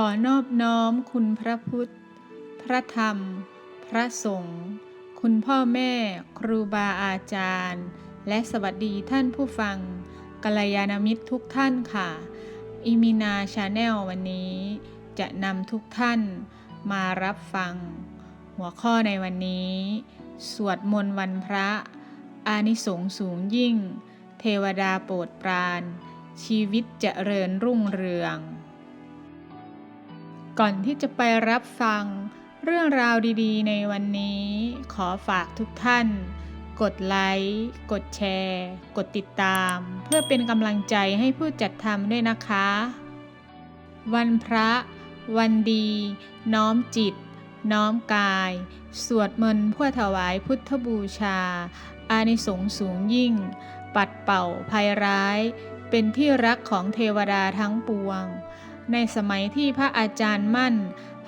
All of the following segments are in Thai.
ขอนอบน้อมคุณพระพุทธ พระธรรม พระสงฆ์ คุณพ่อแม่ ครูบาอาจารย์ และสวัสดีท่านผู้ฟังกัลยาณมิตรทุกท่านค่ะ อิมินาชาแนลวันนี้ จะนำทุกท่านมารับฟัง หัวข้อในวันนี้ สวดมนต์วันพระ อานิสงส์สูงยิ่ง เทวดาโปรดปราน ชีวิตจเจริญรุ่งเรือง ก่อนที่จะไปรับฟังเรื่องราวดีๆ ในวันนี้ ขอฝากทุกท่าน กดไลค์ กดแชร์ กดติดตาม เพื่อเป็นกำลังใจให้ผู้จัดทำด้วยนะคะ วันพระ วันดี น้อมจิต น้อมกาย สวดมนต์เพื่อถวายพุทธบูชา อานิสงส์สูงยิ่ง ปัดเป่าภัยร้าย เป็นที่รักของเทวดาทั้งปวง ในสมัยที่พระอาจารย์มั่น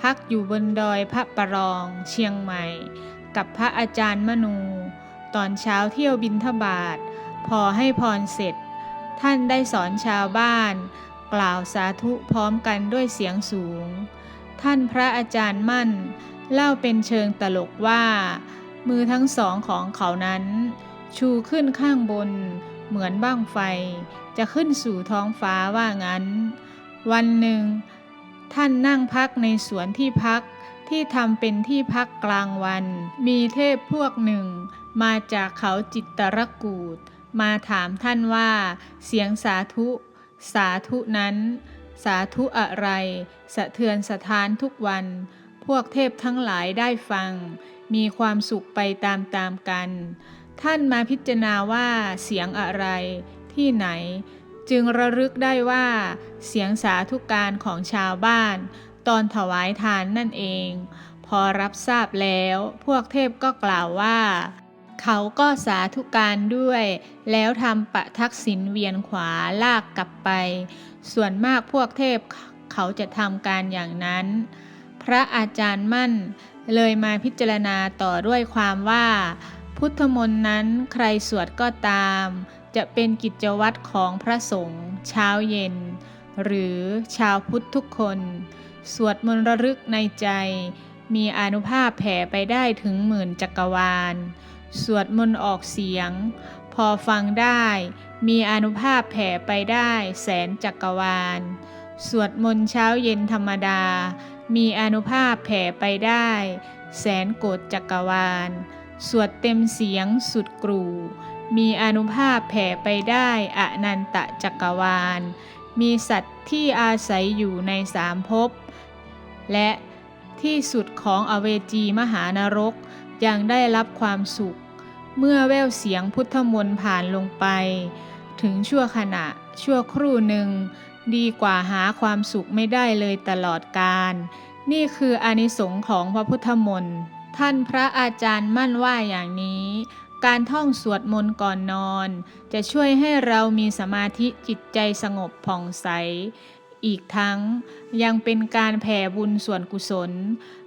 พักอยู่บนดอยพระประรอง เชียงใหม่ กับพระอาจารย์มนู ตอนเช้าเที่ยวบินทบาท พอให้พรเสร็จ ท่านได้สอนชาวบ้าน กล่าวสาธุพร้อมกันด้วยเสียงสูง ท่านพระอาจารย์มั่น เล่าเป็นเชิงตลกว่า มือทั้งสองของเขานั้น ชูขึ้นข้างบน เหมือนบ้างไฟ จะขึ้นสู่ท้องฟ้าว่างั้น วันหนึ่ง ท่านนั่งพักในสวนที่พักที่ทำเป็นที่พักกลางวัน มีเทพพวกหนึ่ง มาจากเขาจิตตรกูดมาถามท่านว่า เสียงสาธุ สาธุนั้น สาธุอะไร สะเทือนสถานทุกวัน พวกเทพทั้งหลายได้ฟัง มีความสุขไปตามๆกัน ท่านมาพิจารณาว่าเสียงอะไร ที่ไหน จึงระลึกได้ว่า เสียงสาธุการของชาวบ้าน ตอนถวายทานนั่นเอง พอรับทราบแล้วพวกเทพก็กล่าวว่า เขาก็สาธุการด้วย แล้วทำปะทักษิณเวียนขวาลากกลับไป ส่วนมากพวกเทพเขาจะทำการอย่างนั้น พระอาจารย์มั่นเลยมาพิจารณาต่อด้วยความว่า พุทธมนต์นั้นใครสวดก็ตาม จะเป็นกิจวัตรของพระสงฆ์เช้าเย็น หรือชาวพุทธทุกคน สวดมนต์ระลึกในใจ มีอนุภาพแผ่ไปได้ถึงหมื่นจักรวาล สวดมนต์ออกเสียง พอฟังได้ มีอนุภาพแผ่ไปได้แสนจักรวาล สวดมนต์เช้าเย็นธรรมดา มีอนุภาพแผ่ไปได้ แสนโกฏจักรวาล สวดเต็มเสียงสุดกรู มีอนุภาพแผ่ไปได้อนันตจักรวาล มีสัตว์ที่อาศัยอยู่ในสามภพ และที่สุดของอเวจีมหานรกยังได้รับความสุข เมื่อแววเสียงพุทธมนต์ผ่านลงไป ถึงชั่วขณะชั่วครู่หนึ่ง ดีกว่าหาความสุขไม่ได้เลยตลอดกาลนี่คืออนิสงส์ของพระพุทธมนต์ท่านพระอาจารย์มั่นว่าอย่างนี้ การท่องสวดมนต์ก่อนนอน จะช่วยให้เรามีสมาธิจิตใจสงบผ่องใส อีกทั้งยังเป็นการแผ่บุญส่วนกุศล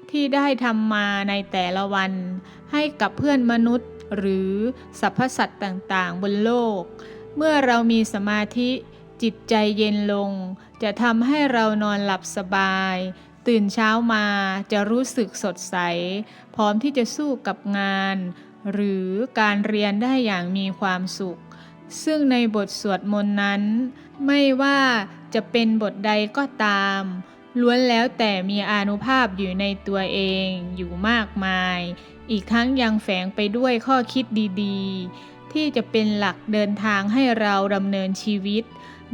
ที่ได้ทำมาในแต่ละวัน ให้กับเพื่อนมนุษย์หรือสรรพสัตว์ต่างๆ บนโลก เมื่อเรามีสมาธิจิตใจเย็นลง จะทำให้เรานอนหลับสบาย ตื่นเช้ามาจะรู้สึกสดใส พร้อมที่จะสู้กับงาน หรือการเรียนได้อย่างมีความสุข ซึ่งในบทสวดมนต์นั้น ไม่ว่าจะเป็นบทใดก็ตาม ล้วนแล้วแต่มีอานุภาพอยู่ในตัวเองอยู่มากมาย อีกทั้งยังแฝงไปด้วยข้อคิดดีๆ ที่จะเป็นหลักเดินทางให้เราดำเนินชีวิต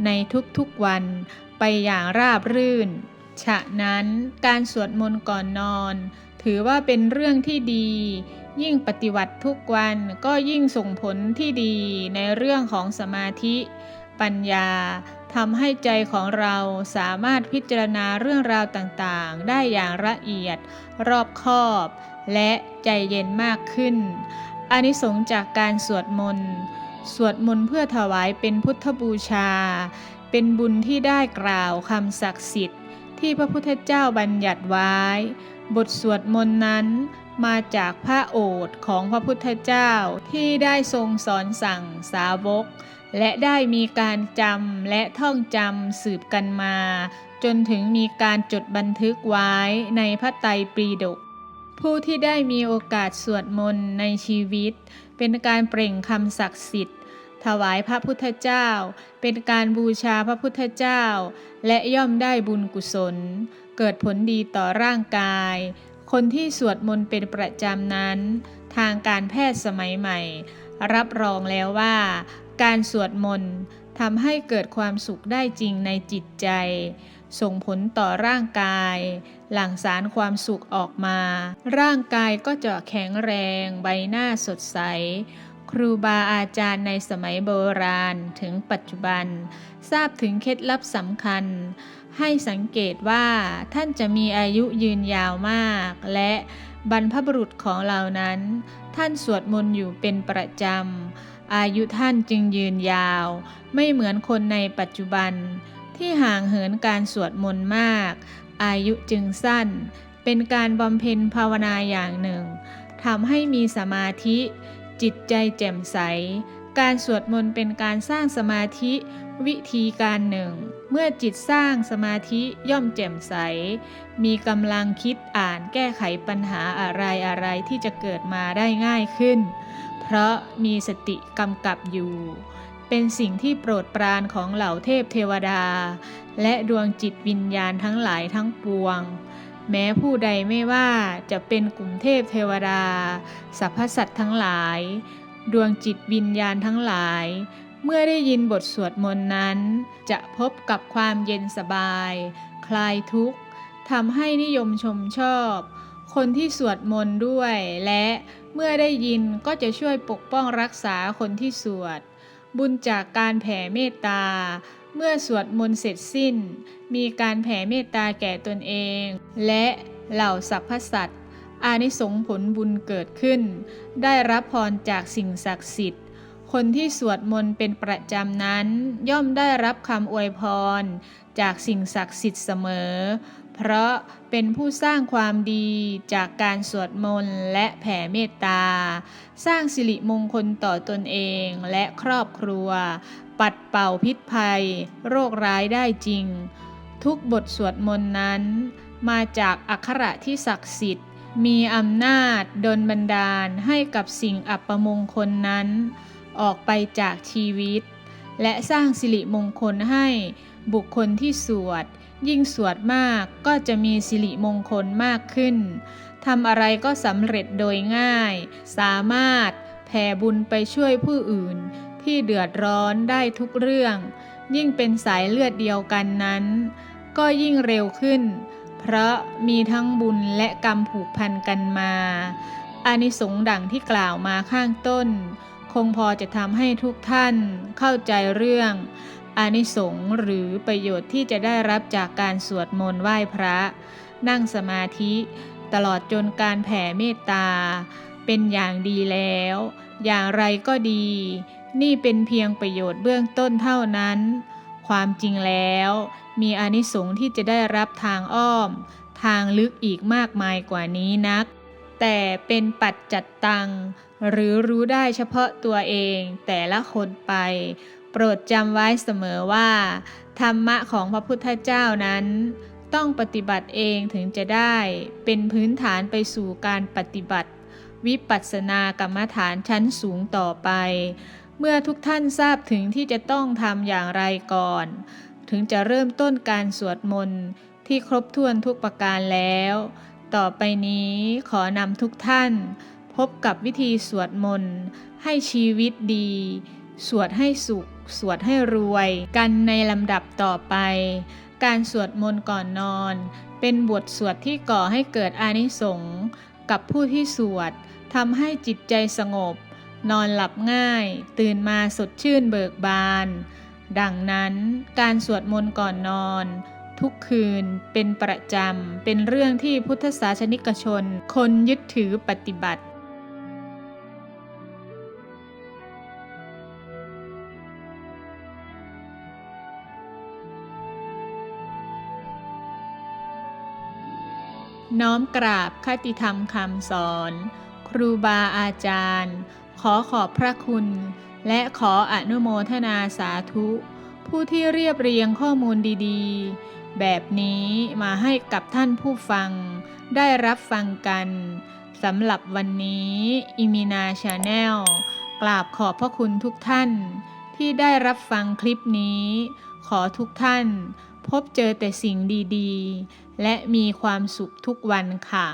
ในทุกๆวันไปอย่างราบรื่น ฉะนั้นการสวดมนต์ก่อนนอน ถือว่าเป็นเรื่องที่ดี ยิ่งปฏิบัติทุกวันก็ยิ่งส่งผลที่ดีในเรื่องของสมาธิ ปัญญาทำให้ใจของเราสามารถพิจารณาเรื่องราวต่างๆ ได้อย่างละเอียด รอบคอบ และใจเย็นมากขึ้นอานิสงส์จากการสวดมนต์ สวดมนต์เพื่อถวายเป็นพุทธบูชา เป็นบุญที่ได้กล่าวคำศักดิ์สิทธิ์ ที่พระพุทธเจ้าบัญญัติไว้ บทสวดมนต์นั้น มาจากพระโอษฐ์ของพระพุทธเจ้าที่ได้ทรงสอนสั่งสาวก และได้มีการจำและท่องจำสืบกันมา จนถึงมีการจดบันทึกไว้ในพระไตรปิฎกผู้ที่ได้มีโอกาสสวดมนต์ในชีวิต เป็นการเปล่งคำศักดิ์สิทธิ์ ถวายพระพุทธเจ้า เป็นการบูชาพระพุทธเจ้า และย่อมได้บุญกุศล เกิดผลดีต่อร่างกาย คนที่สวดมนต์เป็นประจำนั้น ทางการแพทย์สมัยใหม่ รับรองแล้วว่า การสวดมนต์ทำให้เกิดความสุขได้จริงในจิตใจ ส่งผลต่อร่างกาย หลั่งสารความสุขออกมา ร่างกายก็จะแข็งแรงใบหน้าสดใส ครูบาอาจารย์ในสมัยโบราณถึงปัจจุบัน ทราบถึงเคล็ดลับสำคัญ ให้สังเกตว่าท่านจะมีอายุยืนยาวมาก และบรรพบุรุษของเรานั้น ท่านสวดมนต์อยู่เป็นประจำ อายุท่านจึงยืนยาว ไม่เหมือนคนในปัจจุบัน ที่ห่างเหินการสวดมนต์มาก อายุจึงสั้น เป็นการบำเพ็ญภาวนาอย่างหนึ่งทำให้มีสมาธิ จิตใจแจ่มใส การสวดมนต์เป็นการสร้างสมาธิ วิธีการหนึ่ง เมื่อจิตสร้างสมาธิย่อมแจ่มใส มีกำลังคิดอ่านแก้ไขปัญหาอะไรอะไรที่จะเกิดมาได้ง่ายขึ้น เพราะมีสติกำกับอยู่ เป็นสิ่งที่โปรดปรานของเหล่าเทพเทวดา และดวงจิตวิญญาณทั้งหลายทั้งปวงแม้ผู้ใดไม่ว่าจะเป็นกลุ่มเทพเทวดาสรรพสัตว์ทั้งหลาย ดวงจิตวิญญาณทั้งหลาย เมื่อได้ยินบทสวดมนต์นั้น จะพบกับความเย็นสบาย คลายทุกข์ทำให้นิยมชมชอบ คนที่สวดมนต์ด้วย และเมื่อได้ยินก็จะช่วยปกป้องรักษาคนที่สวด บุญจากการแผ่เมตตา เมื่อสวดมนต์เสร็จสิ้น มีการแผ่เมตตาแก่ตนเอง และเหล่าสรรพสัตว์ อานิสงผลบุญเกิดขึ้น ได้รับพรจากสิ่งศักดิ์สิทธิ์ คนที่สวดมนต์เป็นประจำนั้น ย่อมได้รับคำอวยพร จากสิ่งศักดิ์สิทธิ์เสมอ เพราะเป็นผู้สร้างความดีจากการสวดมนต์และแผ่เมตตา สร้างสิริมงคลต่อตนเองและครอบครัว ปัดเป่าพิษภัย โรคร้ายได้จริง ทุกบทสวดมนต์นั้น มาจากอักขระที่ศักดิ์สิทธิ์ มีอำนาจดลบันดาลให้กับสิ่งอัปมงคลนั้น ออกไปจากชีวิต และสร้างสิริมงคลให้บุคคลที่สวด ยิ่งสวดมากก็จะมีสิริมงคลมากขึ้นทำอะไรก็สำเร็จโดยง่าย สามารถแผ่บุญไปช่วยผู้อื่น ที่เดือดร้อนได้ทุกเรื่อง ยิ่งเป็นสายเลือดเดียวกันนั้น ก็ยิ่งเร็วขึ้น เพราะมีทั้งบุญและกรรมผูกพันกันมาอานิสงส์ดังที่กล่าวมาข้างต้น คงพอจะทำให้ทุกท่านเข้าใจเรื่องอานิสงส์หรือประโยชน์ที่จะได้รับจากการสวดมนต์ไหว้พระ นั่งสมาธิตลอดจนการแผ่เมตตา เป็นอย่างดีแล้ว อย่างไรก็ดี นี่เป็นเพียงประโยชน์เบื้องต้นเท่านั้น ความจริงแล้ว มีอนิสงส์ที่จะได้รับทางอ้อม ทางลึกอีกมากมายกว่านี้นัก แต่เป็นปัจจัดตัง หรือรู้ได้เฉพาะตัวเองแต่ละคนไป โปรดจำไว้เสมอว่า ธรรมะของพระพุทธเจ้านั้น ต้องปฏิบัติเองถึงจะได้ เป็นพื้นฐานไปสู่การปฏิบัติ วิปัสสนากรรมฐานชั้นสูงต่อไป เมื่อทุกท่านทราบถึงที่จะต้องทำอย่างไรก่อน ถึงจะเริ่มต้นการสวดมนต์ที่ครบถ้วนทุกประการแล้ว ต่อไปนี้ขอนำทุกท่าน พบกับวิธีสวดมนต์ให้ชีวิตดี สวดให้สุข สวดให้รวย กันในลำดับต่อไป การสวดมนต์ก่อนนอน เป็นบทสวดที่ก่อให้เกิดอานิสงส์กับผู้ที่สวดทำให้จิตใจสงบ นอนหลับง่าย ตื่นมาสดชื่นเบิกบาน ดังนั้นการสวดมนต์ก่อนนอน ทุกคืนเป็นประจำ เป็นเรื่องที่พุทธศาสนิกชน คนยึดถือปฏิบัติน้อมกราบคติธรรมคำสอน ครูบาอาจารย์ ขอขอบพระคุณ และขออนุโมทนาสาธุ ผู้ที่เรียบเรียงข้อมูลดีๆ แบบนี้มาให้กับท่านผู้ฟัง ได้รับฟังกันสำหรับวันนี้อิมินาชาแนลกราบขอบพระคุณทุกท่าน ที่ได้รับฟังคลิปนี้ ขอทุกท่าน พบเจอแต่สิ่งดีๆ และมีความสุขทุกวันค่ะ